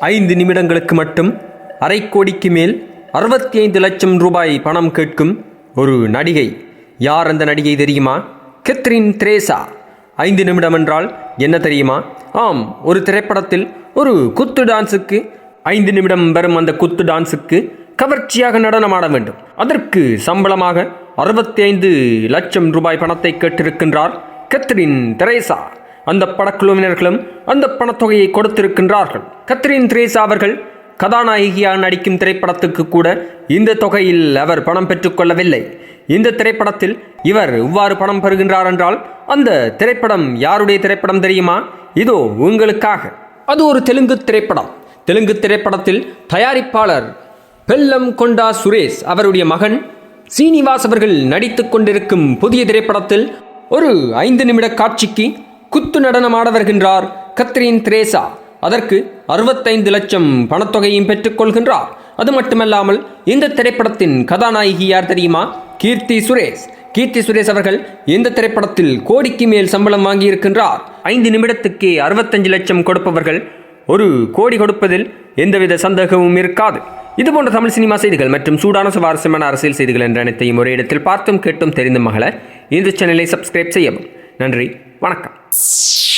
ஐந்து நிமிடங்களுக்கு மட்டும் அரை கோடிக்கு மேல் அறுபத்தி ஐந்து லட்சம் ரூபாய் பணம் கேட்கும் ஒரு நடிகை. யார் அந்த நடிகை தெரியுமா? கெத்ரின் த்ரேசா. ஐந்து நிமிடம் என்றால் என்ன தெரியுமா? ஆம் ஒரு திரைப்படத்தில் ஒரு குத்து டான்ஸுக்கு ஐந்து நிமிடம் வரும் அந்த குத்து டான்ஸுக்கு கவர்ச்சியாக நடனமாட வேண்டும். அதற்கு சம்பளமாக அறுபத்தி ஐந்து லட்சம் ரூபாய் பணத்தை கேட்டிருக்கின்றார் கெத்ரின் தெரேசா. அந்த படக்குழுவினர்களும் அந்த பணத்தொகையை கொடுத்திருக்கின்றார்கள். கத்ரின் திரேசா அவர்கள் கதாநாயகியாக நடிக்கும் திரைப்படத்துக்கு கூட இந்த தொகையில் அவர் பணம் பெற்றுக்கொள்ளவில்லை இந்த திரைப்படத்தில் இவர் இவ்வாறு பணம் பெறுகின்றார் என்றால் அந்த திரைப்படம் யாருடைய திரைப்படம் தெரியுமா? இதோ உங்களுக்காக. அது ஒரு தெலுங்கு திரைப்படம். தெலுங்கு திரைப்படத்தில் தயாரிப்பாளர் பெல்லம் கொண்டா சுரேஷ் அவருடைய மகன் சீனிவாஸ் அவர்கள் நடித்து கொண்டிருக்கும் புதிய திரைப்படத்தில் ஒரு ஐந்து நிமிட காட்சிக்கு குத்து நடனமாட வருகின்றார் கத்ரீன் திரேசா. அதற்கு அறுபத்தைந்து லட்சம் பணத்தொகையும் பெற்றுக்கொள்கின்றார். அது மட்டுமல்லாமல் இந்த திரைப்படத்தின் கதாநாயகி யார் தெரியுமா? கீர்த்தி சுரேஷ். கீர்த்தி சுரேஷ் அவர்கள் இந்த திரைப்படத்தில் கோடிக்கு மேல் சம்பளம் வாங்கியிருக்கின்றார். ஐந்து நிமிடத்துக்கே அறுபத்தஞ்சு லட்சம் கொடுப்பவர்கள் ஒரு கோடி கொடுப்பதில் எந்தவித சந்தேகமும் இருக்காது. இதுபோன்ற தமிழ் சினிமா செய்திகள் மற்றும் சூடான சுவாரஸ்யமான அரசியல் செய்திகள் என்ற அனைத்தையும் ஒரே இடத்தில் பார்த்தும் கேட்டும் தெரிந்த மகள இந்த சேனலை சப்ஸ்கிரைப் செய்யவும். நன்றி வணக்கம். Tss.